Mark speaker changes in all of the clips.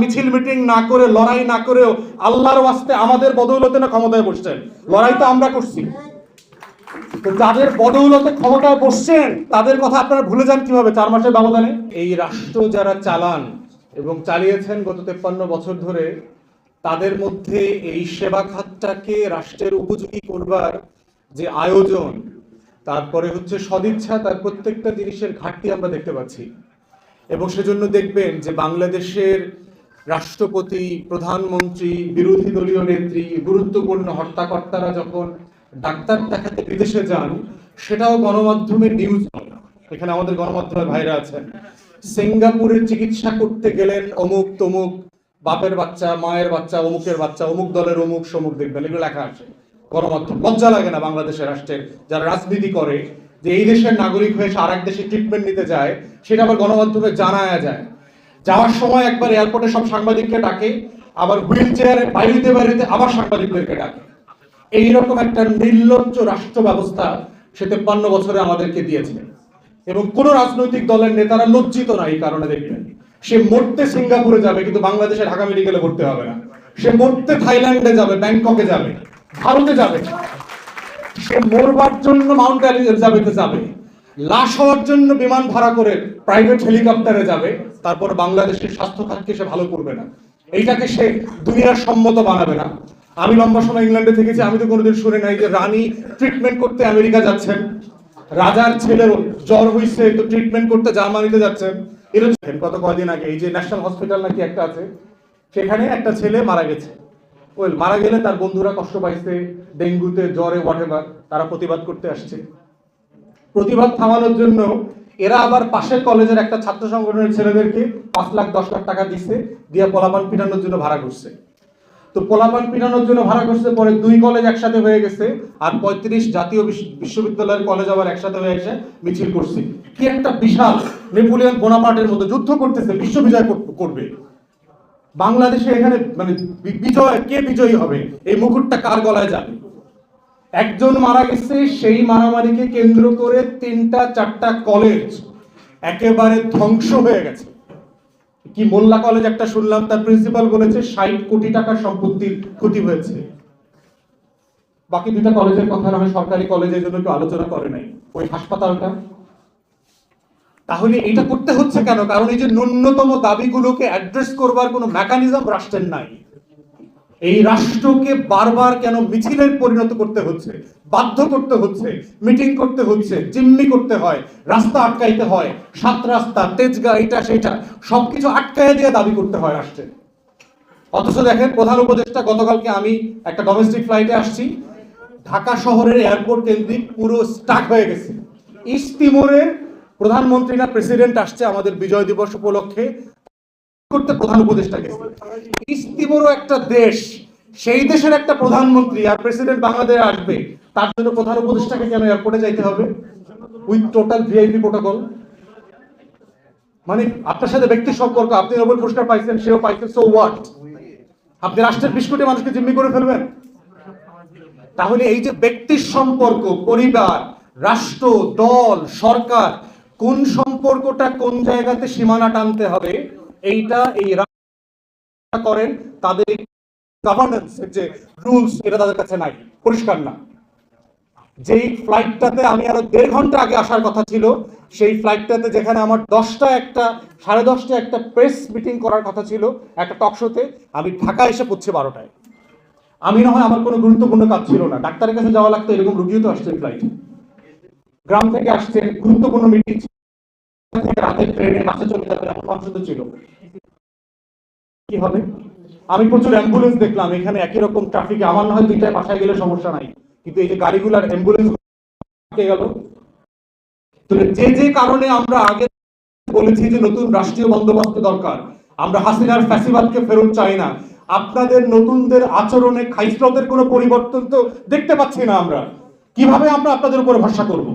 Speaker 1: মিছিল মিটিং না করে, লড়াই না করেও আল্লাহর ওয়াস্তে আমাদের বদৌলতে না ক্ষমতায় বসছেন? লড়াই তো আমরা করছি। যাদের বদৌলতে ক্ষমতায় বসছেন, তাদের কথা আপনারা ভুলে যান কীভাবে? চার মাসের ব্যবধানে? এই রাষ্ট্র যারা চালান এবং চালিয়েছেন গত তেপ্পান্ন বছর ধরে, তাদের মধ্যে এই সেবা খাতটাকে রাষ্ট্রের উপযোগী করবার যে আয়োজন, তারপরে হচ্ছে সদিচ্ছা, তার প্রত্যেকটা জিনিসের ঘাটতি আমরা দেখতে পাচ্ছি। এবং সেজন্য দেখবেন যে বাংলাদেশের রাষ্ট্রপতি, প্রধানমন্ত্রী, বিরোধী দলীয় নেত্রী, গুরুত্বপূর্ণ হর্তাকর্তারা যখন ডাক্তার দেখাতে বিদেশে যান, সেটাও গণমাধ্যমে নিউজ হয় এখানে আমাদের গণমাধ্যমের ভাইরা আছেন। সিঙ্গাপুরে চিকিৎসা করতে গেলেন অমুক তমুক, বাপের বাচ্চা, মায়ের বাচ্চা, অমুকের বাচ্চা, অমুক দলের অমুক, সমুক দেখবেন, এগুলো লেখা আছে। গণমাধ্যম, লজ্জা লাগে না বাংলাদেশের রাষ্ট্রের, যারা রাজনীতি করে, যে এই দেশের নাগরিক হয়ে আর এক দেশে ট্রিটমেন্ট নিতে যায়, সেটা আবার গণমাধ্যমে জানায়া যায়। যাওয়ার সময় একবার এয়ারপোর্টে সব সাংবাদিককে ডাকে, আবার হুইল চেয়ারে বাইরেতে বাইরেতে আবার সাংবাদিকদেরকে ডাকে। এইরকম একটা নির্লজ্জ রাষ্ট্র ব্যবস্থা সে তেপ্পান্ন বছরে আমাদেরকে দিয়েছে এবং কোন রাজনৈতিক দলের নেতারা লজ্জিত না এই কারণে দেখবেন। সে মরতে সিঙ্গাপুরে যাবে, কিন্তু বাংলাদেশে ঢাকা মেডিকেলে ভর্তি হবে না। সে মরতে থাইল্যান্ডে যাবে, ব্যাংককে যাবে, ভারতে যাবে। সে মরবার জন্য মাউন্ট এলিজাবেথে যাবে, লাশ হওয়ার জন্য বিমান ভাড়া করে প্রাইভেট হেলিকপ্টারে যাবে তারপর বাংলাদেশের স্বাস্থ্য খাতকে সে ভালো করবে না। এইটাকে সে দুনিয়ার সম্মত বানাবে না। আমি লম্বা সময় ইংল্যান্ডে থেকেছি, আমি তো কোনোদিন শুনে নাই যে রানী ট্রিটমেন্ট করতে আমেরিকা যাচ্ছেন। রাজার ছেলের জ্বর হয়েছে তো ট্রিটমেন্ট করতে জার্মানিতে যাচ্ছেন। এরকম গত কয়দিন আগে এই যে ন্যাশনাল হসপিটাল নাকি একটা আছে, সেখানে একটা ছেলে মারা গেছে। ওয়েল, মারা গেলে তার বন্ধুরা কষ্ট পাইছে, ডেঙ্গুতে, জ্বরে হোয়াটেভার তারা প্রতিবাদ করতে আসছে। প্রতিবাদ থামানোর জন্য এরা আবার পাশের কলেজের একটা ছাত্র সংগঠনের ছেলেদেরকে পাঁচ লাখ, দশ লাখ টাকা দিচ্ছে, দিয়ে পোলাপান পিটানোর জন্য ভাড়া করছে। তো পোলাপান পিটানোর জন্য ভাড়া করছে পরে দুই কলেজ একসাথে হয়ে গেছে, আর পঁয়ত্রিশ জাতীয় বিশ্ববিদ্যালয়ের কলেজ আবার একসাথে হয়ে এসে মিছিল করছে। কি একটা বিশাল নেপোলিয়ন বোনাপার্টের মতো যুদ্ধ করতেছে, বিশ্ব বিজয় কর- করবে। বাংলাদেশে এখানে মানে বিজয়, কে বিজয়ী হবে? এই মুকুটটা কার গলায় যাবে? একজন মারা গেছে, সেই মারামারিকে কেন্দ্র করে তিনটা, চারটা কলেজ একেবারে ধ্বংস হয়ে গেছে। কি মোল্লা কলেজ একটা শুনলাম, তার প্রিন্সিপাল বলেছে, ষাট কোটি টাকার সম্পত্তির ক্ষতি হয়েছে। বাকি দুটা কলেজের কথা হয় সরকারি কলেজের জন্য কেউ আলোচনা করে নাই। ওই হাসপাতালটা। তাহলে এটা করতে হচ্ছে কেন? কারণ এই যে ন্যূনতম দাবিগুলোকে অ্যাড্রেস করবার কোনো মেকানিজম রাষ্ট্রের নাই। এই রাষ্ট্রকে বারবার কেন মিছিলের পরিণত করতে হচ্ছে, বাধ্য করতে হচ্ছে, মিটিং করতে হচ্ছে, জিম্মি করতে হয়, রাস্তা আটকাইতে হয়, সাত রাস্তা, তেজগা এটা সেটা সবকিছু আটকায় দিয়ে দাবি করতে হয় রাষ্ট্রে। অথচ দেখেন, প্রধান উপদেষ্টা, গতকালকে আমি একটা ডোমেস্টিক ফ্লাইটে আসছি, ঢাকা শহরের এয়ারপোর্ট কেন্দ্রিক পুরো স্টাক হয়ে গেছে। ইস্ট তিমুরের প্রধানমন্ত্রী না প্রেসিডেন্ট আসছে আমাদের বিজয় দিবস উপলক্ষে। করতে প্রধান উপদেষ্টা গেছে তিমুরও একটা দেশ, সেই দেশের একটা প্রধানমন্ত্রী আর প্রেসিডেন্ট বাংলাদেশে আসবে, তার জন্য প্রধান উপদেষ্টাকে কেন এয়ারপোর্টে যাইতে হবে? উইথ টোটাল ভিআইপি প্রোটোকল মানে আপনার সাথে ব্যক্তি সম্পর্ক, আপনি নোবেল পুরস্কার পাইছেন, সেও পাইছেন সো হোয়াট আপনি রাষ্ট্রের বিশ কোটি মানুষকে জিম্মি করে ফেলবেন? তাহলে এই যে ব্যক্তির সম্পর্ক, পরিবার, রাষ্ট্র, দল, সরকার, কোন সম্পর্কটা কোন জায়গাতে সীমানা টানতে হবে? এইটা এই করেন, তাদের যে রুলস এটা তাদের কাছে নাই, পরিষ্কার না। যেই ফ্লাইটটাতে আমি আরও দেড় ঘণ্টা আগে আসার কথা ছিল, সেই ফ্লাইটটাতে যেখানে আমার দশটা একটা, সাড়ে দশটা একটা প্রেস মিটিং করার কথা ছিল, একটা টক শোতে আমি ঢাকা এসে পড়ছি বারোটায়। আমি না হয় আমার কোনো গুরুত্বপূর্ণ কাজ ছিল না। ডাক্তারের কাছে যাওয়া লাগতো, এরকম রুগীও তো আসছে ফ্লাইটে গ্রাম থেকে আসছে গুরুত্বপূর্ণ মিটিং আমি প্রচুর অ্যাম্বুলেন্স দেখলাম, এখানে একই রকম ট্রাফিকে আমার না হয় দুইটায় বাসায় গেলে সমস্যা নাই। কিন্তু এই যে গাড়িগুলার অ্যাম্বুলেন্স গেল যে যে কারণে আমরা আগে বলেছি যে নতুন রাষ্ট্রীয় বন্দোবস্ত দরকার, আমরা হাসিনার ফ্যাসিবাদকে ফেরত চাই না। আপনাদের নতুনদের আচরণে খাইস্রতের কোনো পরিবর্তন তো দেখতে পাচ্ছি না আমরা। কীভাবে আমরা আপনাদের উপর ভরসা করব?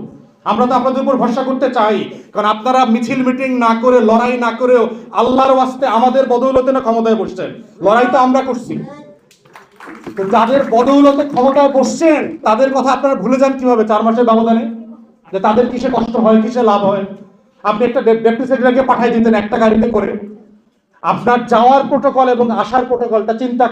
Speaker 1: আমরা তো আপনাদের উপর ভরসা করতে চাই। কারণ আপনারা মিছিল, মিটিং না করে, লড়াই না করেও আল্লাহর ওয়াস্তে আমাদের বদৌলতে না ক্ষমতায় বসছেন। লড়াই তো আমরা করছি। যাদের বদৌলতে ক্ষমতায় বসছেন, তাদের কথা আপনারা ভুলে যান কীভাবে? চার মাসের ব্যবধানে? যে তাদের কিসে কষ্ট হয়, কিসে লাভ হয়? আপনি একটা ডেপুটি সেক্রেটারিকে পাঠিয়ে দিতেন একটা গাড়িতে করে। আপনার যাওয়ার প্রোটোকল এবং আসার প্রোটোকলটা চিন্তা